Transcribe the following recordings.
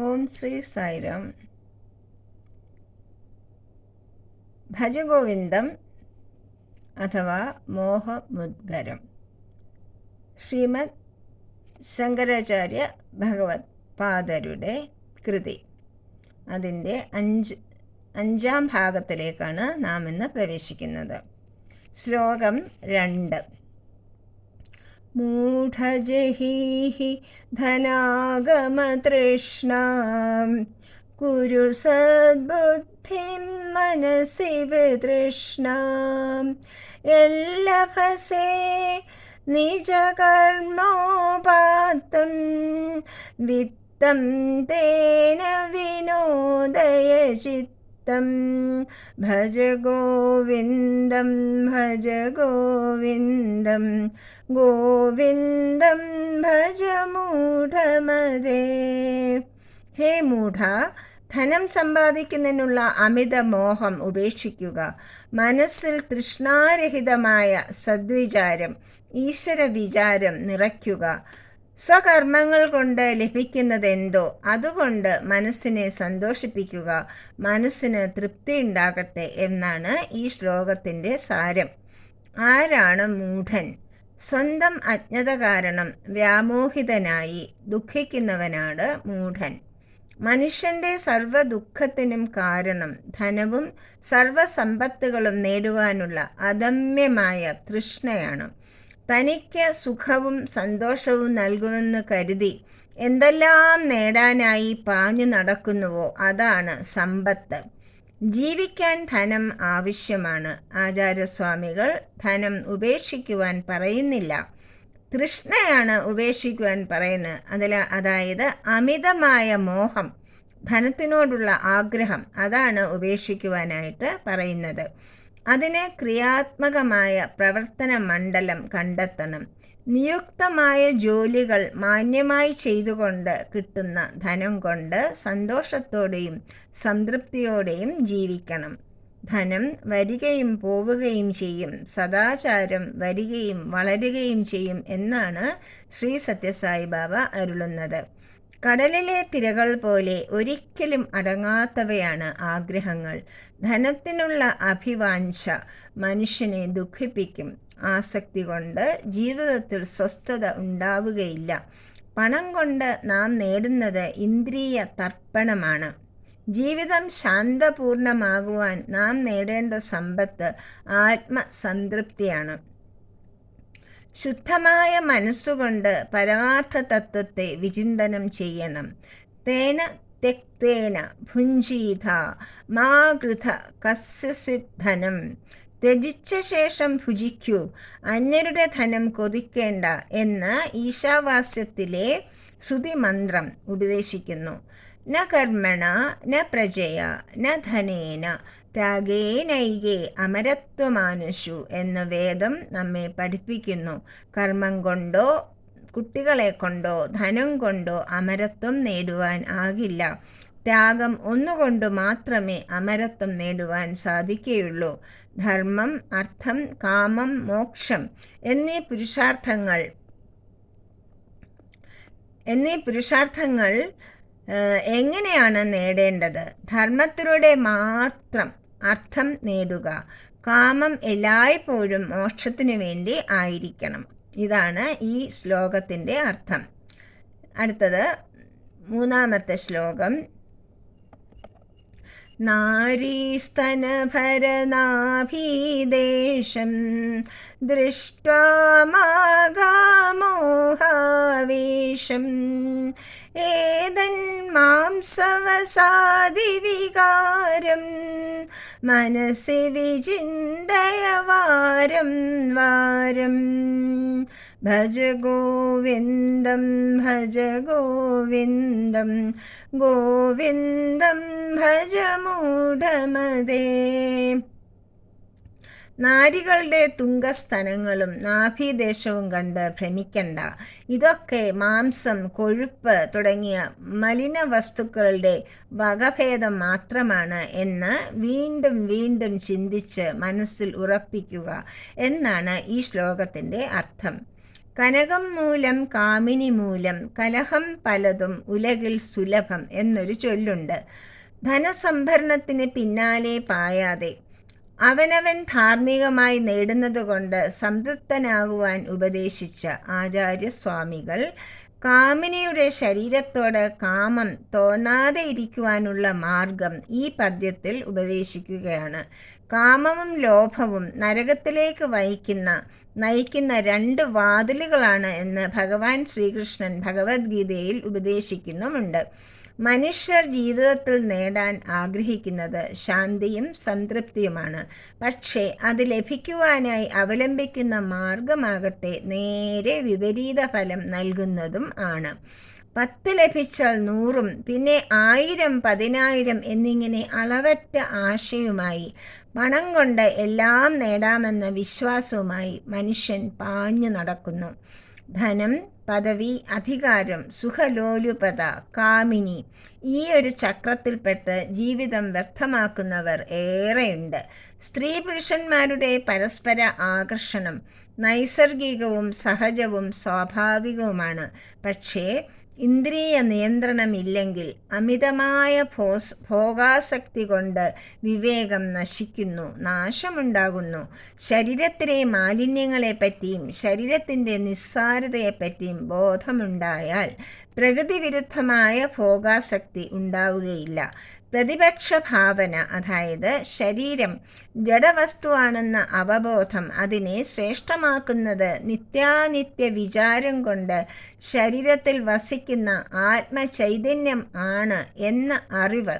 ഓം ശ്രീ സായിരാം. ഭജഗോവിന്ദം അഥവാ മോഹമുദ്ഗരം. ശ്രീമദ് ശങ്കരാചാര്യ ഭഗവത് പാദരുടെ കൃതി. അതിന്റെ അഞ്ച് അഞ്ചാം ഭാഗത്തിലേക്കാണ് നാം ഇന്ന് പ്രവേശിക്കുന്നത്. ശ്ലോകം രണ്ട്. മൂഢജഹീഹി ധനാഗമതൃഷ്ണാം കുരു സദ്ബുദ്ധിം മനസി വിതൃഷ്ണാം എല്ലഭസേ നിജകർമ്മോപാത്തം വിത്തം തേന വിനോദയചിത്തം ഭജ ഗോവിന്ദം ഭജ ഗോവിന്ദം ഗോവിന്ദം ഭജ മൂഢമതേ ഹേ മൂഢ ധനം സമ്പാദിക്കുന്നതിനുള്ള അമിത മോഹം ഉപേക്ഷിക്കുക. മനസ്സിൽ തൃഷ്ണാരഹിതമായ സദ്വിചാരം ഈശ്വര വിചാരം നിറയ്ക്കുക. സ്വകർമ്മങ്ങൾ കൊണ്ട് ലഭിക്കുന്നതെന്തോ അതുകൊണ്ട് മനസ്സിനെ സന്തോഷിപ്പിക്കുക മനസ്സിന് തൃപ്തി ഉണ്ടാകട്ടെ എന്നാണ് ഈ ശ്ലോകത്തിന്റെ സാരം. ആരാണ് മൂഢൻ? സ്വന്തം അജ്ഞത കാരണം വ്യാമോഹിതനായി ദുഃഖിക്കുന്നവനാണ് മൂഢൻ. മനുഷ്യന്റെ സർവ ദുഃഖത്തിനും കാരണം ധനവും സർവസമ്പത്തുകളും നേടുവാനുള്ള അദമ്യമായ തൃഷ്ണയാണ്. തനിക്ക് സുഖവും സന്തോഷവും നൽകുമെന്ന് കരുതി എന്തെല്ലാം നേടാനായി പാഞ്ഞു നടക്കുന്നുവോ അതാണ് സമ്പത്ത്. ജീവിക്കാൻ ധനം ആവശ്യമാണ്. ആചാര്യസ്വാമികൾ ധനം ഉപേക്ഷിക്കുവാൻ പറയുന്നില്ല. തൃഷ്ണയാണ് ഉപേക്ഷിക്കുവാൻ പറയുന്നത്. അതിൽ അതായത് അമിതമായ മോഹം ധനത്തിനോടുള്ള ആഗ്രഹം അതാണ് ഉപേക്ഷിക്കുവാനായിട്ട് പറയുന്നത്. അതിന് ക്രിയാത്മകമായ പ്രവർത്തന മണ്ഡലം കണ്ടെത്തണം. നിയുക്തമായ ജോലികൾ മാന്യമായി ചെയ്തുകൊണ്ട് കിട്ടുന്ന ധനം കൊണ്ട് സന്തോഷത്തോടെയും സംതൃപ്തിയോടെയും ജീവിക്കണം. ധനം വരികയും പോവുകയും ചെയ്യും. സദാചാരം വരികയും വളരുകയും ചെയ്യും എന്നാണ് ശ്രീ സത്യസായി ബാബ അരുളുന്നത്. കടലിലെ തിരകൾ പോലെ ഒരിക്കലും അടങ്ങാത്തവയാണ് ആഗ്രഹങ്ങൾ. ധനത്തിനുള്ള അഭിവാഞ്ച മനുഷ്യനെ ദുഃഖിപ്പിക്കും. ആസക്തി കൊണ്ട് ജീവിതത്തിൽ സ്വസ്ഥത ഉണ്ടാവുകയില്ല. പണം കൊണ്ട് നാം നേടുന്നത് ഇന്ദ്രിയ തർപ്പണമാണ്. ജീവിതം ശാന്തപൂർണമാകുവാൻ നാം നേടേണ്ട സമ്പത്ത് ആത്മസംതൃപ്തിയാണ്. ശുദ്ധമായ മനസ്സുകൊണ്ട് പരമാർത്ഥ തത്വത്തെ വിചിന്തനം ചെയ്യണം. തേന തെക്തേന ഭുഞ്ചീത മാ കസ്യസ്വിധനം ത്യജിച്ച ശേഷം ഭുജിക്കൂ. അന്യരുടെ ധനം കൊതിക്കേണ്ട എന്ന് ഈശാവാസ്യത്തിലെ ശ്രുതിമന്ത്രം ഉപദേശിക്കുന്നു. ന കർമ്മണ ന പ്രജയ ന ധനേന ത്യാഗേനൈകേ അമരത്വമാനുഷു എന്ന് വേദം നമ്മെ പഠിപ്പിക്കുന്നു. കർമ്മം കൊണ്ടോ കുട്ടികളെ കൊണ്ടോ ധനം കൊണ്ടോ അമരത്വം നേടുവാൻ ആകില്ല. ത്യാഗം ഒന്നുകൊണ്ട് മാത്രമേ അമരത്വം നേടുവാൻ സാധിക്കുകയുള്ളൂ. ധർമ്മം അർത്ഥം കാമം മോക്ഷം എന്നീ പുരുഷാർത്ഥങ്ങൾ എന്നീ പുരുഷാർത്ഥങ്ങൾ എങ്ങനെയാണ് നേടേണ്ടത്? ധർമ്മത്തിലൂടെ മാത്രം അർത്ഥം നേടുക. കാമം എല്ലായ്പ്പോഴും മോക്ഷത്തിനു വേണ്ടി ആയിരിക്കണം. ഇതാണ് ഈ ശ്ലോകത്തിന്റെ അർത്ഥം. അടുത്തത് മൂന്നാമത്തെ ശ്ലോകം. നാരീസ്തനഭരനാഭീദേശം दृष्ट्वा മാഗാമോഹാവേശം ഏതന്മാംസവസാദിവികാരം മനസ്സി വിചിന്തയവാരം വാരം വാരം. ഭജ ഗോവിന്ദം ഭജ ഗോവിന്ദം. ഗോവിന്ദം ഭജ മൂഢമതേ. നാരികളുടെ തുങ്കസ്ഥനങ്ങളും നാഭീദേശവും കണ്ട് ഭ്രമിക്കണ്ട. ഇതൊക്കെ മാംസം കൊഴുപ്പ് തുടങ്ങിയ മലിന വസ്തുക്കളുടെ വകഭേദം മാത്രമാണ് എന്ന് വീണ്ടും വീണ്ടും ചിന്തിച്ച് മനസ്സിൽ ഉറപ്പിക്കുക എന്നാണ് ഈ ശ്ലോകത്തിന്റെ അർത്ഥം. കനകം മൂലം കാമിനി മൂലം കലഹം പലതും ഉലകിൽ സുലഭം എന്നൊരു ചൊല്ലുണ്ട്. ധനസംഭരണത്തിന് പിന്നാലെ പായാതെ അവനവൻ ധാർമ്മികമായി നേടുന്നതുകൊണ്ട് സംതൃപ്തനാകുവാൻ ഉപദേശിച്ച ആചാര്യസ്വാമികൾ കാമിനിയുടെ ശരീരത്തോട് കാമം തോന്നാതെ ഇരിക്കുവാനുള്ള മാർഗം ഈ പദ്യത്തിൽ ഉപദേശിക്കുകയാണ്. കാമവും ലോഭവും നരകത്തിലേക്ക് വഹിക്കുന്ന നയിക്കുന്ന രണ്ട് വാതിലുകളാണ് എന്ന് ഭഗവാൻ ശ്രീകൃഷ്ണൻ ഭഗവത്ഗീതയിൽ ഉപദേശിക്കുന്നുമുണ്ട്. മനുഷ്യർ ജീവിതത്തിൽ നേടാൻ ആഗ്രഹിക്കുന്നത് ശാന്തിയും സംതൃപ്തിയുമാണ്. പക്ഷേ അത് ലഭിക്കുവാനായി അവലംബിക്കുന്ന മാർഗമാകട്ടെ നേരെ വിപരീത ഫലം നൽകുന്നതും ആണ്. പത്ത് ലഭിച്ചാൽ നൂറും പിന്നെ ആയിരം പതിനായിരം എന്നിങ്ങനെ അളവറ്റ ആശയുമായി പണം കൊണ്ട് എല്ലാം നേടാമെന്ന വിശ്വാസവുമായി മനുഷ്യൻ പാഞ്ഞു നടക്കുന്നു. ധനം പദവി അധികാരം സുഖലോലുപത കാമിനി ഈ ഒരു ചക്രത്തിൽപ്പെട്ട് ജീവിതം വ്യർത്ഥമാക്കുന്നവർ ഏറെയുണ്ട്. സ്ത്രീ പുരുഷന്മാരുടെ പരസ്പര ആകർഷണം നൈസർഗികവും സഹജവും സ്വാഭാവികവുമാണ്. പക്ഷേ ഇന്ദ്രിയ നിയന്ത്രണമില്ലെങ്കിൽ അമിതമായ ഭോസ് ഭോഗാസക്തി കൊണ്ട് വിവേകം നശിക്കുന്നു നാശമുണ്ടാകുന്നു. ശരീരത്തിലെ മാലിന്യങ്ങളെപ്പറ്റിയും ശരീരത്തിന്റെ നിസ്സാരതയെപ്പറ്റിയും ബോധമുണ്ടായാൽ പ്രകൃതിവിരുദ്ധമായ ഭോഗാസക്തി ഉണ്ടാവുകയില്ല. പ്രതിപക്ഷ ഭാവന അതായത് ശരീരം ജഡവസ്തുവാണെന്ന അവബോധം അതിനെ ശ്രേഷ്ഠമാക്കുന്നത് നിത്യാനിത്യ വിചാരം കൊണ്ട് ശരീരത്തിൽ വസിക്കുന്ന ആത്മചൈതന്യം ആണ് എന്ന അറിവ്.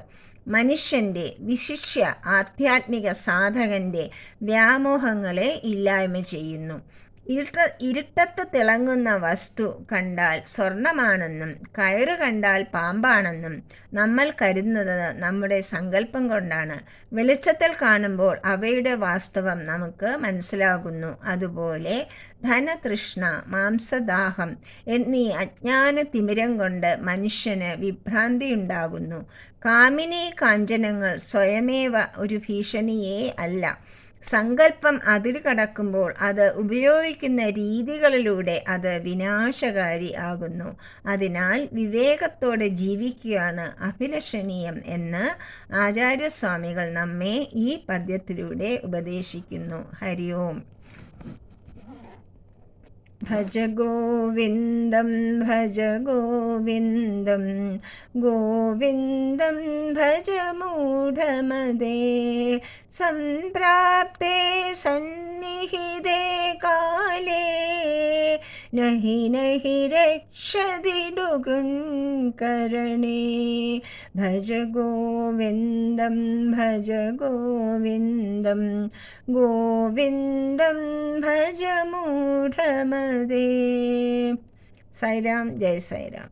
മനുഷ്യന്റെ വിശിഷ്യ ആധ്യാത്മിക സാധകന്റെ വ്യാമോഹങ്ങളെ ഇല്ലായ്മ ചെയ്യുന്നു. ഇരുട്ട ഇരുട്ടത്ത് തിളങ്ങുന്ന വസ്തു കണ്ടാൽ സ്വർണമാണെന്നും കയറ് കണ്ടാൽ പാമ്പാണെന്നും നമ്മൾ കരുതുന്നത് നമ്മുടെ സങ്കല്പം കൊണ്ടാണ്. വെളിച്ചത്തിൽ കാണുമ്പോൾ അവയുടെ വാസ്തവം നമുക്ക് മനസ്സിലാകുന്നു. അതുപോലെ ധനതൃഷ്ണ മാംസദാഹം എന്നീ അജ്ഞാന തിമിരം കൊണ്ട് മനുഷ്യന് വിഭ്രാന്തിയുണ്ടാകുന്നു കാമിനി കാഞ്ചനങ്ങൾ സ്വയമേവ ഒരു ഭീഷണിയേ അല്ല. സങ്കല്പം അതിരുകടക്കുമ്പോൾ അത് ഉപയോഗിക്കുന്ന രീതികളിലൂടെ അത് വിനാശകാരി ആകുന്നു. അതിനാൽ വിവേകത്തോടെ ജീവിക്കുകയാണ് അഭിലഷണീയം എന്ന് ആചാര്യസ്വാമികൾ നമ്മെ ഈ പദ്യത്തിലൂടെ ഉപദേശിക്കുന്നു. ഹരിയോം ഭജ ഗോവിന്ദം ഭജ ഗോവിന്ദം. ഗോവിന്ദം ഭജ മൂഢമതേ സംപ്രാപ്തേ സന്നിഹിതേ കാലേ. നഹി നഹി രക്ഷതിടുകൃൺകരണേ. ഭജ ഗോവിന്ദം ഭജ ഗോവിന്ദം. ഗോവിന്ദം ഭജ മൂഢമതേ. ഹരേ സൈരാം ജയ് സൈരാം.